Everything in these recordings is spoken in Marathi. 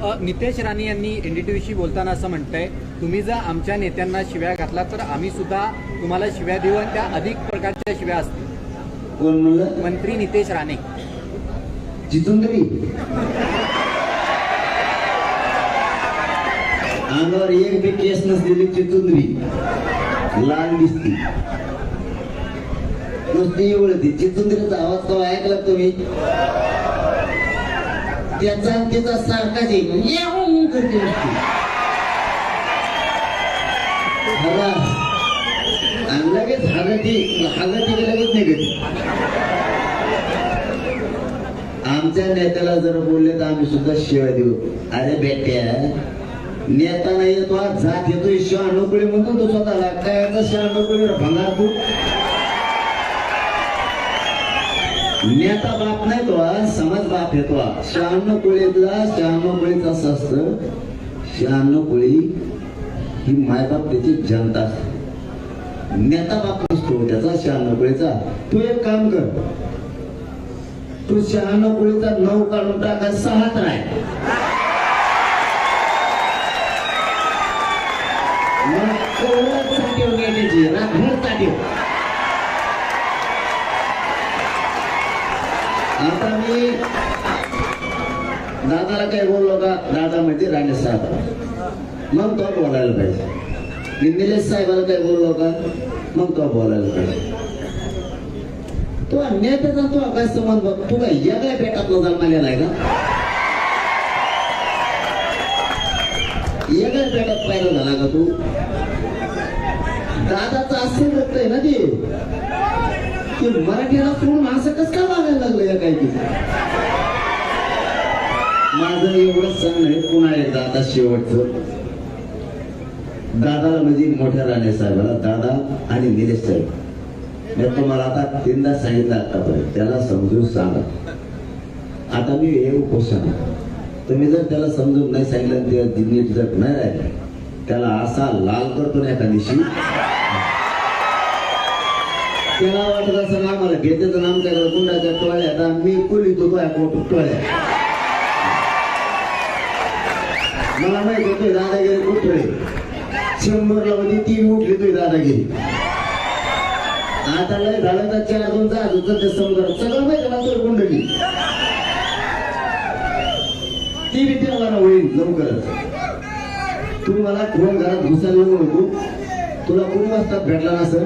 नितेश राणे यांनी एनडीटीव्हीशी बोलताना असं म्हणतंय तुम्ही जर आमच्या नेत्यांना शिव्या घातला तर आम्ही सुद्धा तुम्हाला शिव्या देऊ आणि त्या अधिक प्रकारच्या शिव्या असतील. कोण म्हणलं? मंत्री नितेश राणे. जितुंद्री अंगावर एक बी केस नसलेली चितुंद्री लाल दिसती. नुसती एवढी चितुंद्रीचा आवाज कवा ऐकला तुम्ही? त्याचा आणि तिचा सारखाच आहे याहून करते. आणि लगेच हागती हागती लगेच निघते आमच्या नेत्याला जर बोलले तर आम्ही सुद्धा शिवाय देऊ. अरे बेट्या नेता नाही येतो आज जात येतो शहाणुकळी म्हणतो तो स्वतःला काय याचा शहाणुकळी भंगार तू नेता बाप नाही तो समज बाप येतो शहाण्णव कोळीतला शहाण्णव कोळीच असं असतं शहाण्णव कोळी ही मायबाप त्याची जनता. असते नेता बाप नसतो त्याचा शहाण्णव कोळीचा. तू एक काम कर. तू शहाण्णव कोळीचा नऊ काढून टाका सहाच राय मग आता मी दादाला काय बोललो का? दादा म्हणजे राणे साहेब मग तो बोलायला पाहिजे. मी निलेश साहेबाला काय बोललो का? मग तो बोलायला पाहिजे. तो नेत्याचा तो काय संबंध बघ तू काय वेगळ्या बेटातला जन्मालेला आहे का? वेगळ्या पेटात पाहिलं झाला का तू? दादाचं असं रक्त आहे ना ते. ते मराठीला सोडून असं कसं काय वागायला लागलं या काय की माझं एवढंच सांगणं आहे पुन्हा एकदा आता शेवटचं? दादाला म्हणजे मोठ्या राणे साहेबाला दादा आणि निलेश साहेब. मी तुम्हाला आता तीनदा सांगितलं आतापर्यंत त्याला समजून सांगा. आता मी हे उपोषण तुम्ही जर त्याला समजून नाही सांगितलं ते नीट जर नाही राहिले त्याला असा लाल करतो ना एका दिवशी. त्याला वाटत असं ना घेतेचं नाम त्याला गुंडाच्या टोळ्या आता मी कुली तो काय टोळ्या मला माहीत होतं दादागिरी कुठे शंभरला होती ती उठली तुझी दादागिरी. आता लय झालं तर चार दोन जा होतं ते समुद्र सगळं माहिती ना तर कुंडली? ती बी मला होईल लवकरच तू मला कोण घरात घुसायला नको तुला कोण वाजता भेटला नसेल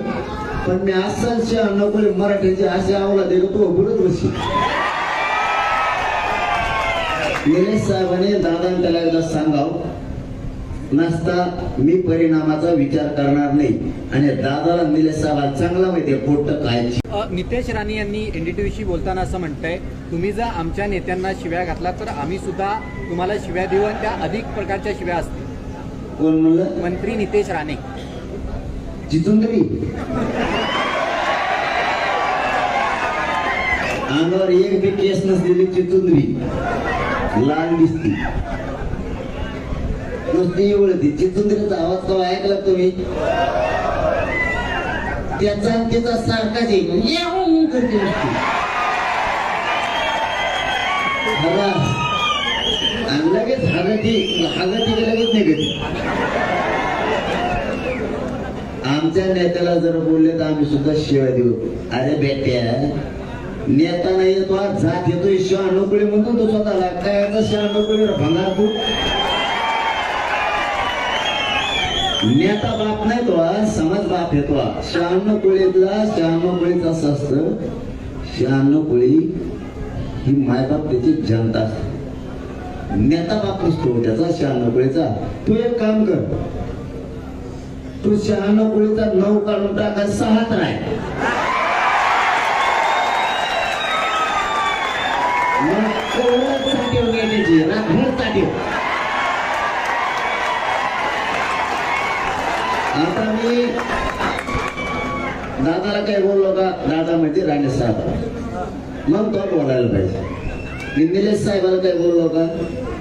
पण मी असाच नकोले मराठ्यांची अशी आवला देतो तो बोलत बसशील. निलेश साहेबांनी दादा एकदा सांगाव नसता मी परिणामाचा विचार करणार नाही. आणि दादाला निलेश साहेबाला चांगला माहितीये पोट काय नितेश राणे यांनी एनडीटीव्हीशी बोलताना असं म्हणतंय तुम्ही जर आमच्या नेत्यांना शिव्या घातला तर आम्ही सुद्धा तुम्हाला शिव्या देऊ आणि त्या अधिक प्रकारच्या शिव्या असतील. कोण म्हणलं? मंत्री नितेश राणे. जितुंद्री. अंगावर एक बी केस नसलेली चितुंद्री लहान दिसती. नुसती ओळखी चितुंद्रीचा आवाज कवा ऐकला तुम्ही त्याचा आणि तिचा सारखाच येऊन करते नुसती. आणि लगेच हागती हागती की लगेच निघते. आमच्या नेत्याला जर बोलले तर आम्ही सुद्धा शिवाय देऊ. अरे बेट्या नेता नाही येतो आज जात येतो शहाणुकळी म्हणतो तो स्वतःला काय याचा शहाणुकळी भंगार तू नेता बाप नाही तो आज समाज बाप येतो शहाण्णव कोळीतला शहाण्णव कोळीच असं शहाण्णव कोळी ही मायबाप त्याची जनता असते. नेता बाप नसतो त्याचा शहाण्णव कोळीचा तू एक काम कर. तू शहाण्णव कोळीचा नऊ काढून टाका सहात राय कोवळात साठीव गेल्याची रातभर साठीव आता मी दादाला काय बोललो का दादा माहिती राणे साहेब मग तो बोलायला पाहिजे मी निलेश साहेबाला काय बोललो का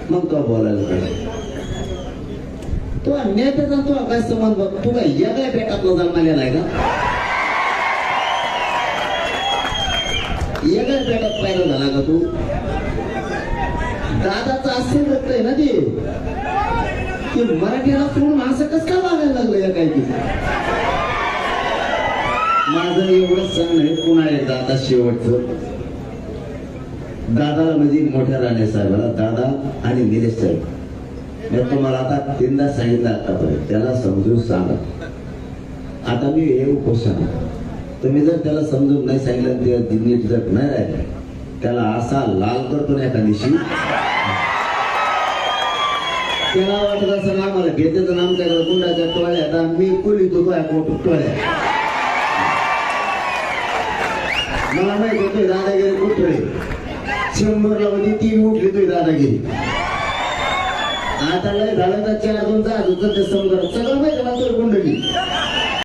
मग तो बोलायला पाहिजे तो नेत्याचा तो काय संबंध बघ तू काय वेगळ्या बेटातला जन्मालेला आहे का वेगळ्या बेटात पाहिलं झाला का तू दादाचं असेल आहे ना ते. की मराठीला सोडून असं कसं काय वागायला लागलं या काही की माझं एवढं सण आहे पुन्हा एकदा आता शेवटचं. दादाला म्हणजे मोठ्या राणे साहेबाला दादा आणि निलेश साहेब. मी तुम्हाला आता तीनदा सांगितलं आतापर्यंत त्याला समजून सांगा. आता मी हे उपोषण तुम्ही जर त्याला समजून नाही सांगितलं ते नीट जर नाही राहिलं त्याला असा लाल करतो ना एका दिवशी. त्याला वाटत असं आम्हाला घेतेचं नाम काय गुंडाच्या टोळ्यात आता मी कुली तो टोळ्या मला माहिती होतोय दादागिरी कुठे शंभरला होती ती उठली तुझी दादागिरी. आता लय झालं तर चार दोन जात होतं ते समजा. सगळं माहिती ना तुझी कुंडली